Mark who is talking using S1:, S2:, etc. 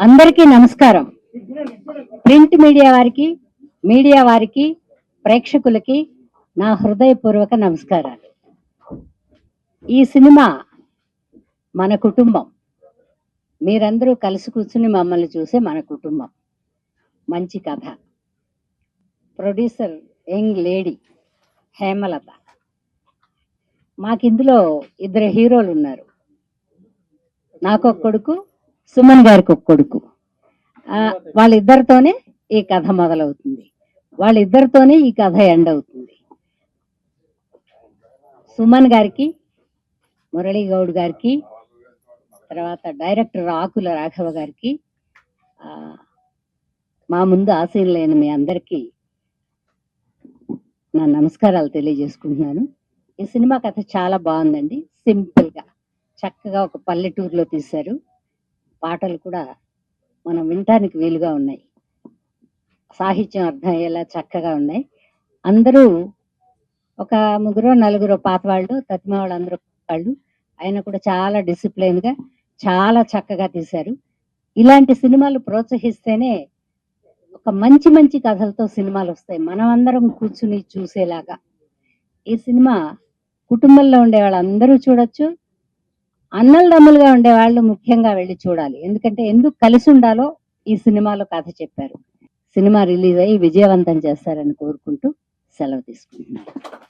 S1: అందరికీ నమస్కారం. Print media వారికి మీడియా వారికి ప్రేక్షకులకి నా హృదయపూర్వక నమస్కారాలు. ఈ సినిమా మన కుటుంబం. మీరందరూ కలిసి కూర్చుని మమ్మల్ని చూసే మన కుటుంబం. మంచి కథ. Producer young lady Hemalatha. మాకిందులో ఇద్దరు హీరోలు ఉన్నారు. నాకు ఒక కొడుకు సుమన్ గారికి ఒక కొడుకు వాళ్ళిద్దరితోనే ఈ కథ మొదలవుతుంది. వాళ్ళిద్దరితోనే ఈ కథ ఎండ్ అవుతుంది సుమన్ గారికి మురళీ గౌడ్ గారికి తర్వాత డైరెక్టర్ ఆకుల రాఘవ గారికి మా ముందు ఆశీనులైన లేని మీ అందరికీ నా నమస్కారాలు తెలియజేసుకుంటున్నాను. ఈ సినిమా కథ చాలా బాగుందండి. సింపుల్గా. చక్కగా ఒక పల్లెటూరులో తీశారు. పాటలు కూడా మనం వినటానికి వీలుగా ఉన్నాయి. సాహిత్యం అర్థం అయ్యేలా చక్కగా ఉన్నాయి. అందరూ ఒక ముగ్గురు నలుగురు పాత వాళ్ళు తత్మ వాళ్ళు అందరూ వాళ్ళు. ఆయన కూడా చాలా డిసిప్లైన్గా చాలా చక్కగా తీశారు. ఇలాంటి సినిమాలు ప్రోత్సహిస్తేనే ఒక మంచి మంచి కథలతో సినిమాలు వస్తాయి. మనం అందరం కూర్చుని చూసేలాగా. ఈ సినిమా కుటుంబంలో ఉండే వాళ్ళందరూ చూడొచ్చు. అన్నలు దమ్ములుగా ఉండే వాళ్ళు ముఖ్యంగా వెళ్ళి చూడాలి. ఎందుకంటే ఎందుకు కలిసి ఉండాలో ఈ సినిమాలో కథ చెప్పారు. సినిమా రిలీజ్ అయ్యి విజయవంతం చేస్తారని కోరుకుంటూ సెలవు తీసుకుంటున్నాను.